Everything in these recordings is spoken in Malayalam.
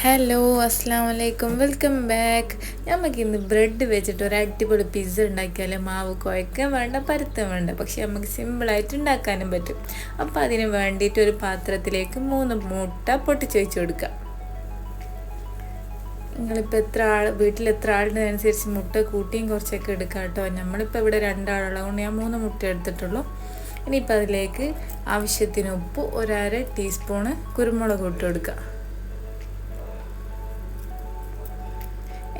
ഹലോ അസ്സാം വലൈക്കും വെൽക്കം ബാക്ക് നമുക്ക് ഇന്ന് ബ്രെഡ് വെച്ചിട്ട് ഒരു അടിപൊളി പിസ്സ ഉണ്ടാക്കിയാൽ മാവ് കുഴക്കാൻ വേണ്ട പരുത്തം വേണ്ട. പക്ഷെ നമുക്ക് സിമ്പിളായിട്ട് ഉണ്ടാക്കാനും പറ്റും. അപ്പോൾ അതിന് വേണ്ടിയിട്ട് ഒരു പാത്രത്തിലേക്ക് മൂന്ന് മുട്ട പൊട്ടിച്ച് വെച്ച് കൊടുക്കുക നിങ്ങളിപ്പോൾ എത്ര ആൾ വീട്ടിൽ എത്ര ആളുണ്ടതനുസരിച്ച് മുട്ട കൂട്ടിയും കുറച്ചൊക്കെ എടുക്കാം കേട്ടോ. നമ്മളിപ്പോൾ ഇവിടെ രണ്ടാളുള്ളതുകൊണ്ട് ഞാൻ മൂന്ന് മുട്ട എടുത്തിട്ടുള്ളൂ. ഇനിയിപ്പോൾ അതിലേക്ക് ആവശ്യത്തിന് ഉപ്പ് ഒരര ടീസ്പൂണ് കുരുമുളക് ഇട്ട് കൊടുക്കുക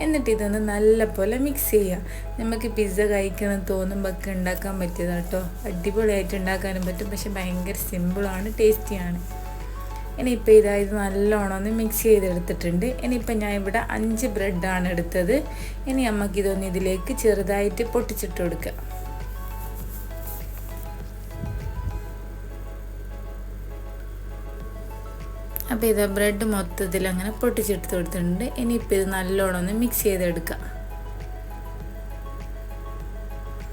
എന്നിട്ട് ഇതൊന്ന് നല്ലപോലെ മിക്സ് ചെയ്യുക നമുക്ക് പിസ്സ കഴിക്കണം തോന്നുമ്പോൾ ഒക്കെ ഉണ്ടാക്കാൻ പറ്റിയതാണ് കേട്ടോ. അടിപൊളിയായിട്ട് ഉണ്ടാക്കാനും പറ്റും. പക്ഷെ ഭയങ്കര സിമ്പിളാണ് ടേസ്റ്റിയാണ് ഇനിയിപ്പോൾ ഇതാ ഇത് നല്ലോണം ഒന്ന് മിക്സ് ചെയ്തെടുത്തിട്ടുണ്ട്. ഇനിയിപ്പോൾ ഞാൻ ഇവിടെ അഞ്ച് ബ്രെഡാണ് എടുത്തത്. ഇനി നമുക്കിതൊന്ന് ഇതിലേക്ക് ചെറുതായിട്ട് പൊട്ടിച്ചിട്ട് കൊടുക്കുക അപ്പോൾ ഇത് ബ്രെഡ് മൊത്തത്തിൽ അങ്ങനെ പൊട്ടിച്ചെടുത്ത് കൊടുത്തിട്ടുണ്ട്. ഇനിയിപ്പോൾ ഇത് നല്ലോണം ഒന്ന് മിക്സ് ചെയ്തെടുക്കാം.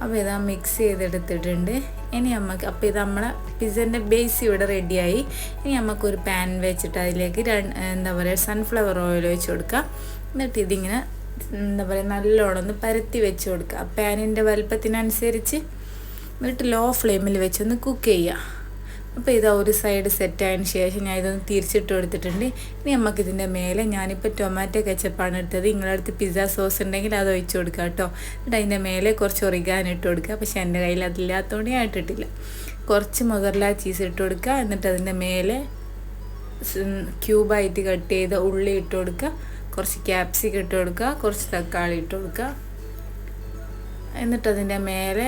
അപ്പോൾ ഇതാ മിക്സ് ചെയ്തെടുത്തിട്ടുണ്ട്. ഇനി നമുക്ക് അപ്പോൾ ഇത് നമ്മളെ പിസ്സന്റെ ബേസ് ഇവിടെ റെഡിയായി ഇനി നമുക്കൊരു പാൻ വെച്ചിട്ട് അതിലേക്ക് എന്താ പറയുക സൺഫ്ലവർ ഓയിൽ വെച്ച് കൊടുക്കാം. എന്നിട്ട് ഇതിങ്ങനെ എന്താ പറയുക നല്ലോണം ഒന്ന് പരത്തി വെച്ച് കൊടുക്കുക പാനിന്റെ വലുപ്പത്തിനനുസരിച്ച് എന്നിട്ട് ലോ ഫ്ലെയിമിൽ വെച്ചൊന്ന് കുക്ക് ചെയ്യുക അപ്പോൾ ഇതാ ഒരു സൈഡ് സെറ്റായതിന് ശേഷം ഞാൻ ഇതൊന്ന് തിരിച്ചിട്ട് കൊടുത്തിട്ടുണ്ട്. ഇനി നമുക്ക് നമുക്കിതിന്റെ മേലെ ഞാനിപ്പോൾ ടൊമാറ്റോ കെച്ചപ്പാണ് എടുത്തത്. നിങ്ങളുടെ അടുത്ത് പിസ്സ സോസ് ഉണ്ടെങ്കിൽ അത് ഒഴിച്ചു കൊടുക്കുക കേട്ടോ. എന്നിട്ട് അതിന്റെ മേലെ കുറച്ച് ഒറിഗാൻ ഇട്ട് കൊടുക്കുക പക്ഷെ എന്റെ കയ്യിൽ അതില്ലാത്തതുകൊണ്ട് ഞാൻ ഇട്ടിട്ടില്ല. കുറച്ച് മുതല ചീസ് ഇട്ട് കൊടുക്കുക എന്നിട്ട് അതിന്റെ മേലെ ക്യൂബായിട്ട് കട്ട് ചെയ്ത ഉള്ളി ഇട്ട് കൊടുക്കുക കുറച്ച് ക്യാപ്സിക്കം ഇട്ട് കൊടുക്കുക കുറച്ച് തക്കാളി ഇട്ട് കൊടുക്കുക എന്നിട്ട് അതിന്റെ മേലെ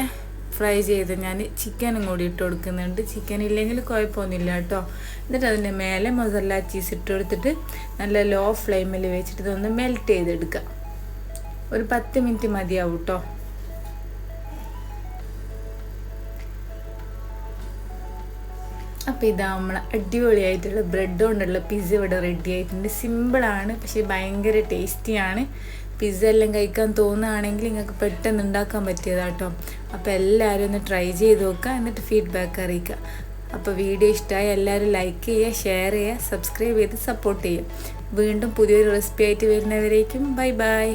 ഫ്രൈ ചെയ്ത് ഞാൻ ചിക്കനും കൂടി ഇട്ട് കൊടുക്കുന്നുണ്ട്. ചിക്കൻ ഇല്ലെങ്കിൽ കുഴപ്പമൊന്നുമില്ല കേട്ടോ. എന്നിട്ട് അതിന്റെ മേലെ മസാല ചീസ് ഇട്ട് കൊടുത്തിട്ട് നല്ല ലോ ഫ്ലെയിമിൽ വെച്ചിട്ട് ഇതൊന്ന് മെൽറ്റ് ചെയ്തെടുക്കുക. ഒരു പത്ത് മിനിറ്റ് മതിയാവും കേട്ടോ. അപ്പോൾ ഇതാ നമ്മൾ അടിപൊളിയായിട്ടുള്ള ബ്രെഡ് കൊണ്ടുള്ള പിസ്സ ഇവിടെ റെഡി ആയിട്ടുണ്ട്. സിമ്പിളാണ് പക്ഷേ ഭയങ്കര ടേസ്റ്റിയാണ് പിസ്സ എല്ലാം കഴിക്കാൻ തോന്നുകയാണെങ്കിൽ നിങ്ങൾക്ക് പെട്ടെന്ന് ഉണ്ടാക്കാൻ പറ്റിയതാട്ടോ. അപ്പോൾ എല്ലാവരും ഒന്ന് ട്രൈ ചെയ്ത് നോക്കുക എന്നിട്ട് ഫീഡ്ബാക്ക് അറിയിക്കുക. അപ്പോൾ വീഡിയോ ഇഷ്ടമായി എല്ലാവരും ലൈക്ക് ചെയ്യുക ഷെയർ ചെയ്യുക സബ്സ്ക്രൈബ് ചെയ്ത് സപ്പോർട്ട് ചെയ്യുക. വീണ്ടും പുതിയൊരു റെസിപ്പി ആയിട്ട് വരുന്നവരേക്കും ബൈ ബൈ